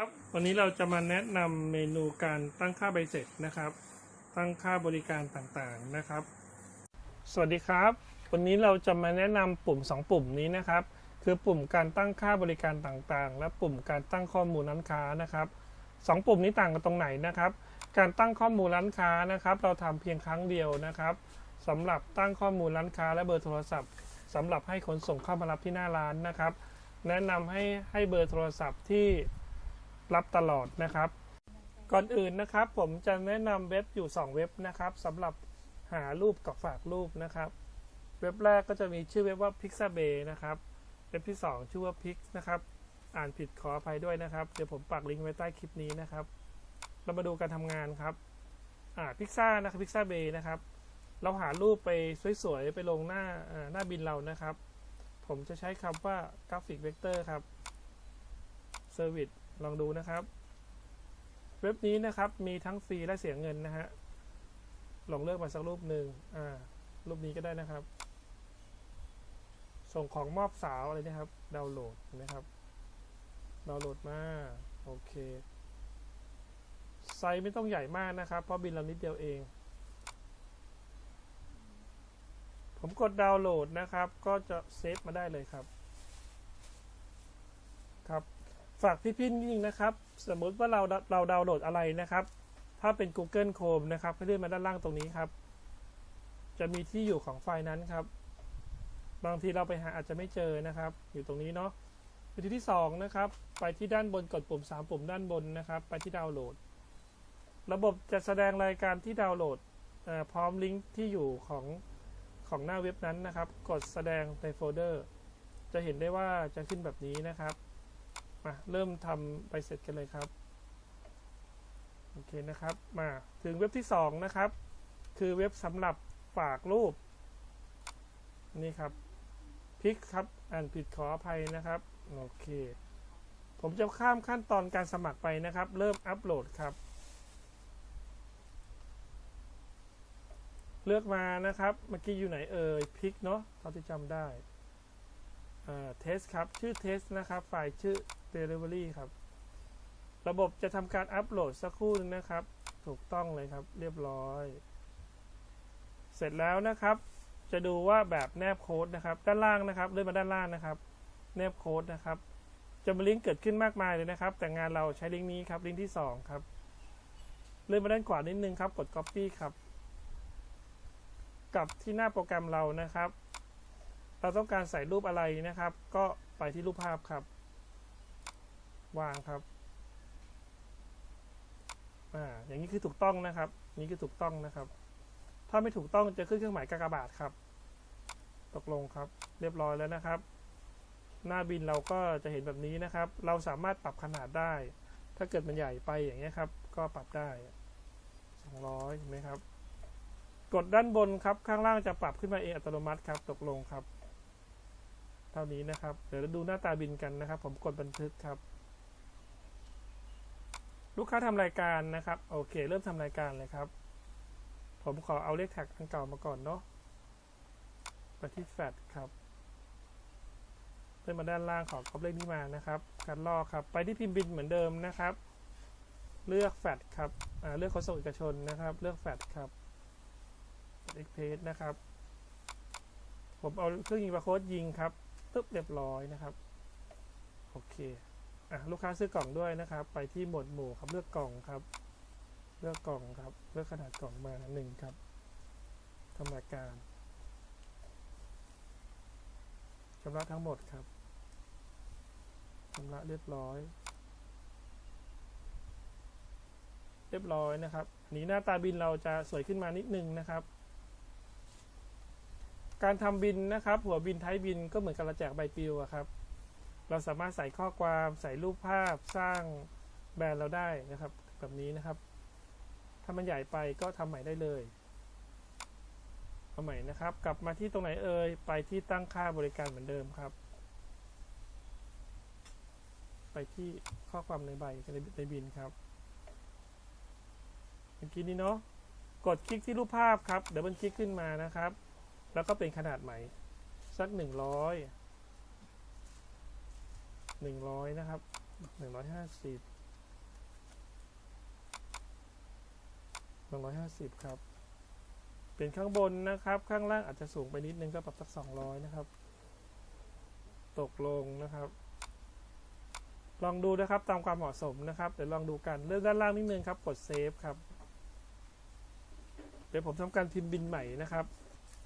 ครับวันนี้เราจะมาแนะนำเมนูการตั้งค่าใบเสร็จนะครับ ตั้งค่าบริการต่างๆนะครับ สวัสดีครับ วันนี้เราจะมาแนะนำปุ่ม 2 ปุ่มนี้นะครับ คือปุ่มการตั้งค่าบริการต่างๆ และปุ่มการตั้งข้อมูลร้านค้านะครับสองปุ่มนี้ต่างกันตรงไหนนะครับ การตั้งข้อมูลร้านค้านะครับ เราทำเพียงครั้งเดียวนะครับสำหรับตั้งข้อมูลร้านค้าและเบอร์โทรศัพท์สำหรับให้ขนส่งเข้ามารับที่หน้าร้านนะครับ แนะนำให้ให้เบอร์โทรศัพท์ที่ รับตลอดนะครับ ก่อนอื่นนะครับผมจะแนะนำเว็บอยู่ 2 เว็บนะครับสำหรับหารูปกับฝากรูปนะครับ เว็บแรกก็จะมีชื่อเว็บว่า Pixabay นะครับเว็บที่ 2 ชื่อว่า Pix นะครับอ่านผิดขออภัยด้วยนะครับ เดี๋ยวผมปักลิงก์ไว้ใต้คลิปนี้นะครับ เรามาดูการทำงานครับอ่าพิกซ่านะครับพิกซ่าเบย์นะครับ เราหารูปไปสวยๆ ไปลงหน้าอ่าหน้าบินเรานะครับ ผมจะใช้คำว่ากราฟิกเวกเตอร์ครับเซอร์วิส ลองดูนะครับ เว็บนี้นะครับมีทั้งฟรีและเสียเงินนะฮะลองเลือกมาสักรูปหนึ่งอ่ารูปนี้ก็ได้นะครับ ส่งของมอบสาวอะไรนะครับ ดาวน์โหลดเห็นะครับ ดาวน์โหลดมาโอเค ไซส์ไม่ต้องใหญ่มากนะครับ เพราะบินเรานิดเดียวเอง ผมกดดาวน์โหลดนะครับ ก็จะเซฟมาได้เลยครับ ครับ ฝากพี่ๆนิดนึงนะครับ สมมุติว่าเราเราดาวน์โหลดอะไรนะครับ ถ้าเป็น Google Chrome นะครับให้เลื่อนมาด้านล่างตรงนี้ครับ จะมีที่อยู่ของไฟล์นั้นครับ บางทีเราไปหาอาจจะไม่เจอนะครับ อยู่ตรงนี้เนาะวิธีที่ 2 นะครับ ไปที่ด้านบนกดปุ่ม 3 ปุ่มด้านบนนะครับ ไปที่ดาวน์โหลด ระบบจะแสดงรายการที่ดาวน์โหลดพร้อมลิงก์ที่อยู่ของของหน้าเว็บนั้นนะครับ กดแสดงในโฟลเดอร์ จะเห็นได้ว่าจะขึ้นแบบนี้นะครับ มาเริ่มทำไปเสร็จกันเลยครับ โอเคนะครับ มาถึงเว็บที่ 2 นะครับ คือเว็บสำหรับฝากรูป นี่ครับพิกครับ อ่านผิดขออภัยนะครับ โอเค ผมจะข้ามขั้นตอนการสมัครไปนะครับ เริ่มอัปโหลดครับ เลือกมานะครับ เมื่อกี้อยู่ไหนเอ่ยพิกเนาะเท่าที่จำได้เทสครับ ชื่อเทสนะครับ ไฟล์ชื่อ delivery ครับ ระบบจะทำการอัปโหลดสักครู่หนึงนะครับ ถูกต้องเลยครับ เรียบร้อย เสร็จแล้วนะครับ จะดูว่าแบบแนบโค้ดนะครับ ด้านล่างนะครับเลื่อนมาด้านล่างนะครับ แนบโค้ดนะครับจะมีลิงก์เกิดขึ้นมากมายเลยนะครับ แต่งานเราใช้ลิงก์นี้ครับลิงก์ที่ 2 ครับ เลื่อนมาด้านขวานิดนึงครับ กด copy ครับ กลับที่หน้าโปรแกรมเรานะครับ เราต้องการใส่รูปอะไรนะครับ ก็ไปที่รูปภาพครับ วางครับอ่าอย่างนี้คือถูกต้องนะครับ นี่คือถูกต้องนะครับ ถ้าไม่ถูกต้องจะขึ้นเครื่องหมายกากบาทครับ ตกลงครับ เรียบร้อยแล้วนะครับ หน้าบินเราก็จะเห็นแบบนี้นะครับ เราสามารถปรับขนาดได้ ถ้าเกิดมันใหญ่ไปอย่างเงี้ครับ ก็ปรับได้200เห็นไหมครับ กดด้านบนครับ ข้างล่างจะปรับขึ้นมาเองอัตโนมัติครับ ตกลงครับ เท่านี้นะครับ เดี๋ยวเราดูหน้าตาบินกันนะครับ ผมกดบันทึกครับ ลูกค้าทำรายการนะครับ โอเค เริ่มทำรายการเลยครับ ผมขอเอาเลขแท็กอันเก่ามาก่อนเนาะไปที่แฟดครับเลื่อนมาด้านล่างขอก๊อปเลขนี้มานะครับการลอกครับ ไปที่พิมพ์บินเหมือนเดิมนะครับ เลือกแฟดครับเลือกขนส่งเอกชนนะครับ เลือกแฟดครับเอ็กเพสนะครับ ผมเอาเครื่องยิงบาร์โค้ดยิงครับตึ๊บเรียบร้อยนะครับ โอเค ลูกค้าซื้อกล่องด้วยนะครับ ไปที่หมวดหมู่ครับเลือกกล่องครับ เลือกกล่องครับ เลือกขนาดกล่องมาหนึ่งครับทำรายการชำระทั้งหมดครับชำระเรียบร้อย เรียบร้อยนะครับอันนี้หน้าตาบินเราจะสวยขึ้นมานิดนึงนะครับ การทำบินนะครับ หัวบินท้ายบินก็เหมือนกับเราแจกใบปลิวครับ เราสามารถใส่ข้อความใส่รูปภาพสร้างแบรนด์เราได้นะครับ แบบนี้นะครับ ถ้ามันใหญ่ไปก็ทำใหม่ได้เลยเอาใหม่นะครับ กลับมาที่ตรงไหนเอ่ยไปที่ตั้งค่าบริการเหมือนเดิมครับ ไปที่ข้อความในใบในในบินครับเมื่อกี้นี้เนาะกดคลิกที่รูปภาพครับเดี๋ยวมันคลิกขึ้นมานะครับ แล้วก็เป็นขนาดใหม่สักหนึ่งร้อย หนึ่งร้อยนะครับหนึ่งร้อยห้าสิบหนึ่งร้อยห้าสิบครับ เป็นข้างบนนะครับ ข้างล่างอาจจะสูงไปนิดนึงก็ปรับสักสองร้อยนะครับ ตกลงนะครับ ลองดูนะครับตามความเหมาะสมนะครับ เดี๋ยวลองดูกันเลือกด้านล่างนิดนึงครับ กดเซฟครับ เดี๋ยวผมทำการพิมพ์บินใหม่นะครับ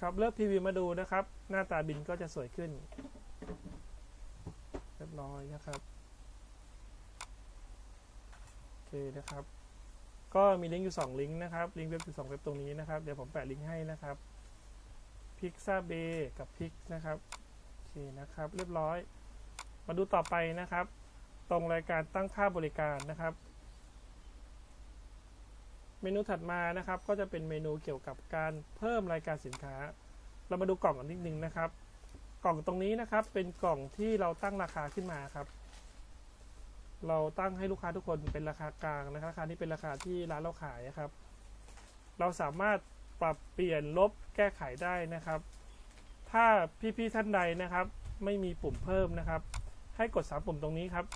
ครับเลือกพีวีมาดูนะครับ หน้าตาบินก็จะสวยขึ้น เรียบร้อยนะครับ โอเคนะครับ ก็มีลิงก์อยู่ 2 ลิงก์นะครับ ลิงก์เว็บอยู่2เว็บตรงนี้นะครับ เดี๋ยวผมแปะลิงก์ให้นะครับพิกซาเบกับพิกนะครับโอเคนะครับ เรียบร้อย มาดูต่อไปนะครับ ตรงรายการตั้งค่าบริการนะครับ เมนูถัดมานะครับ ก็จะเป็นเมนูเกี่ยวกับการเพิ่มรายการสินค้า เรามาดูกล่องกันนิดนึงนะครับ กล่องตรงนี้นะครับ เป็นกล่องที่เราตั้งราคาขึ้นมาครับ เราตั้งให้ลูกค้าทุกคนเป็นราคากลางนะครับราคานี้เป็นราคาที่ร้านเราขายนะครับ เราสามารถปรับเปลี่ยนลบแก้ไขได้นะครับ ถ้าพี่ๆท่านใดนะครับ ไม่มีปุ่มเพิ่มนะครับ ให้กดสามปุ่มตรงนี้ครับ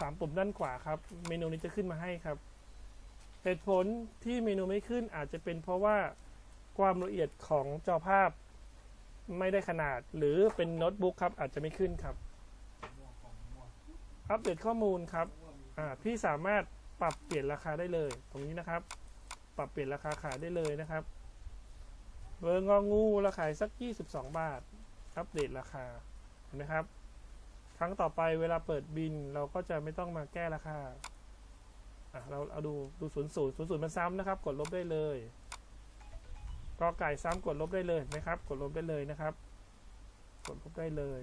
สามปุ่มด้านขวาครับ เมนูนี้จะขึ้นมาให้ครับเหตุผลที่เมนูไม่ขึ้นอาจจะเป็นเพราะว่าความละเอียดของจอภาพ ไม่ได้ขนาด หรือเป็นโน้ตบุ๊กครับ อาจจะไม่ขึ้นครับ อัปเดตข้อมูลครับพี่สามารถปรับเปลี่ยนราคาได้เลย ตรงนี้นะครับ ปรับเปลี่ยนราคาขายได้เลยนะครับ เบอร์งองูราคาสัก 22 บาท อัปเดตราคา เห็นไหมครับ ครั้งต่อไปเวลาเปิดบินเราก็จะไม่ต้องมาแก้ราคา เราเอาดูดูศูนย์ศูนย์ศูนย์ศูนย์มันซ้ำนะครับ กดลบได้เลย กอไก่ซ้ำกดลบได้เลยนไหมครับ กดลบได้เลยนะครับ กดลบได้เลย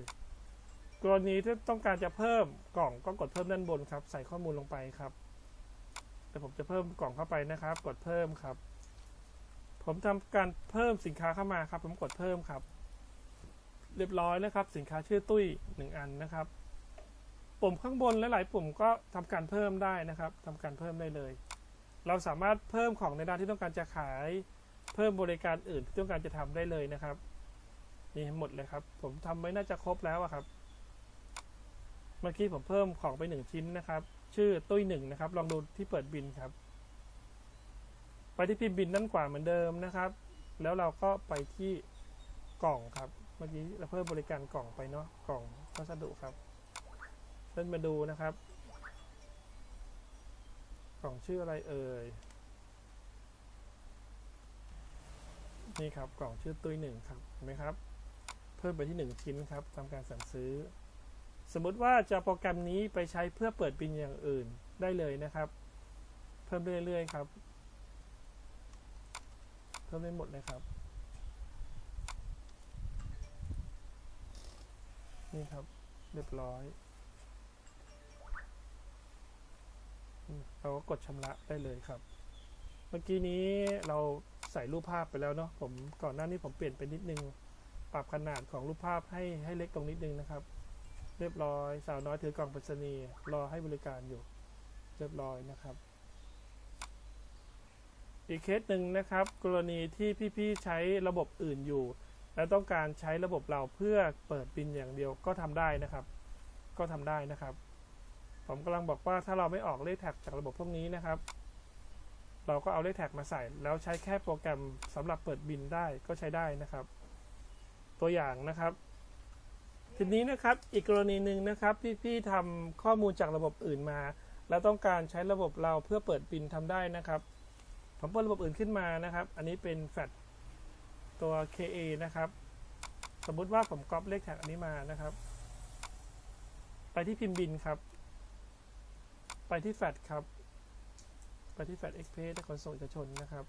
กรณีที่ต้องการจะเพิ่มกล่องก็กดเพิ่มด้านบนครับ ใส่ข้อมูลลงไปครับแต่ผมจะเพิ่มกล่องเข้าไปนะครับ กดเพิ่มครับ ผมทำการเพิ่มสินค้าเข้ามาครับ ผมกดเพิ่มครับ เรียบร้อยนะครับ สินค้าชื่อตุ้ยหนึ่งอันนะครับ ปุ่มข้างบนและหลายปุ่มก็ทำการเพิ่มได้นะครับทำการเพิ่มได้เลย เราสามารถเพิ่มของในด้านที่ต้องการจะขาย เพิ่มบริการอื่นที่ต้องการจะทำได้เลยนะครับ นี่หมดเลยครับ ผมทำไว้น่าจะครบแล้วอะครับ เมื่อกี้ผมเพิ่มของไปหนึ่งชิ้นนะครับ ชื่อตุ้ยหนึ่งนะครับ ลองดูที่เปิดบินครับ ไปที่พิมพ์บินด้านขวาเหมือนเดิมนะครับ แล้วเราก็ไปที่กล่องครับ เมื่อกี้เราเพิ่มบริการกล่องไปเนาะกล่องพัสดุครับเล่นมาดูนะครับ กล่องชื่ออะไรเอ่ย นี่ครับกล่องชื่อตุ้ยหนึ่งครับเห็นไหมครับ เพิ่มไปที่หนึ่งชิ้นครับทำการสั่งซื้อ สมมุติว่าจะโปรแกรมนี้ไปใช้เพื่อเปิดบินอย่างอื่นได้เลยนะครับ เพิ่มเรื่อยๆครับ เพิ่มได้หมดเลยครับ นี่ครับเรียบร้อยเราก็กดชำระได้เลยครับ เมื่อกี้นี้เรา ใส่รูปภาพไปแล้วเนาะผมก่อนหน้านี้ผมเปลี่ยนไปนิดนึง ปรับขนาดของรูปภาพให้ให้เล็กลงนิดนึงนะครับ เรียบร้อยสาวน้อยถือกล่องไปรษณีย์รอให้บริการอยู่ เรียบร้อยนะครับ อีกเคสหนึ่งนะครับ กรณีที่พี่ๆใช้ระบบอื่นอยู่ และต้องการใช้ระบบเราเพื่อเปิดบินอย่างเดียวก็ทำได้นะครับ ก็ทำได้นะครับ ผมกำลังบอกว่าถ้าเราไม่ออกเลขแท็กจากระบบพวกนี้นะครับ เราก็เอาเลขแท็กมาใส่ แล้วใช้แค่โปรแกรมสำหรับเปิดบินได้ก็ใช้ได้นะครับ ตัวอย่างนะครับ ทีนี้นะครับอีกกรณีหนึ่งนะครับที่พี่ทำข้อมูลจากระบบอื่นมา แล้วต้องการใช้ระบบเราเพื่อเปิดบินทำได้นะครับผมเปิดระบบอื่นขึ้นมานะครับ อันนี้เป็นแฟตตัว KA นะครับ สมมุติว่าผมก๊อปเลขแท็กอันนี้มานะครับ ไปที่พิมพ์บินครับ ไปที่แฟตครับ ไปที่แฟตเอ็กเพสขนส่งเอกชนนะครับ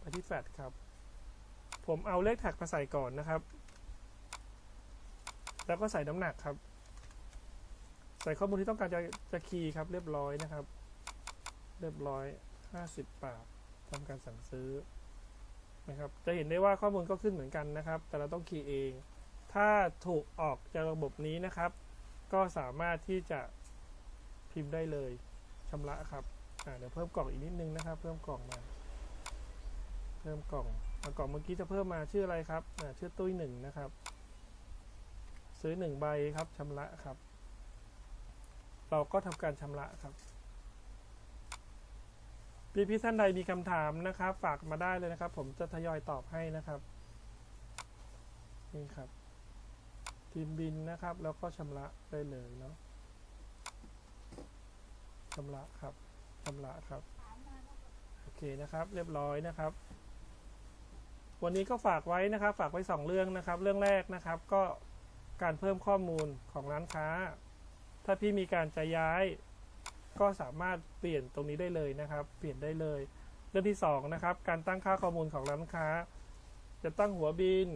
ไปที่แฟตครับ ผมเอาเลขแท็กมาใส่ก่อนนะครับ แล้วก็ใส่น้ำหนักครับ ใส่ข้อมูลที่ต้องการจะจะคีย์ครับ เรียบร้อยนะครับ เรียบร้อย 50 บาททำการสั่งซื้อนะครับ จะเห็นได้ว่าข้อมูลก็ขึ้นเหมือนกันนะครับ แต่เราต้องคีย์เอง ถ้าถูกออกจากระบบนี้นะครับ ก็สามารถที่จะพิมพ์ได้เลยชำระครับ เดี๋ยวเพิ่มกล่องอีกนิดนึงนะครับ เพิ่มกล่องมา เพิ่มกล่องอ่ากล่องเมื่อกี้จะเพิ่มมาชื่ออะไรครับชื่อตุ้ยหนึ่งนะครับ ซื้อหนึ่งใบครับชำระครับ เราก็ทำการชำระครับพี่พี่ท่านใดมีคำถามนะครับ ฝากมาได้เลยนะครับ ผมจะทยอยตอบให้นะครับนี่ครับทีมบินนะครับ แล้วก็ชำระได้เลยเนาะชำระครับ ชำระครับ โอเคนะครับ เรียบร้อยนะครับ วันนี้ก็ฝากไว้นะครับ ฝากไว้สองเรื่องนะครับ เรื่องแรกนะครับ ก็การเพิ่มข้อมูลของร้านค้า ถ้าพี่มีการจะย้าย ก็สามารถเปลี่ยนตรงนี้ได้เลยนะครับ เปลี่ยนได้เลย เรื่องที่สองนะครับ การตั้งค่าข้อมูลของร้านค้า จะตั้งหัวบิน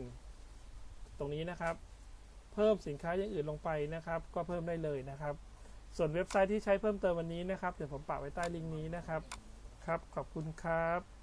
ตรงนี้นะครับ เพิ่มสินค้าอย่างอื่นลงไปนะครับ ก็เพิ่มได้เลยนะครับ ส่วนเว็บไซต์ที่ใช้เพิ่มเติมวันนี้นะครับ เดี๋ยวผมปะไว้ใต้ลิงก์นี้นะครับ ครับ ขอบคุณครับ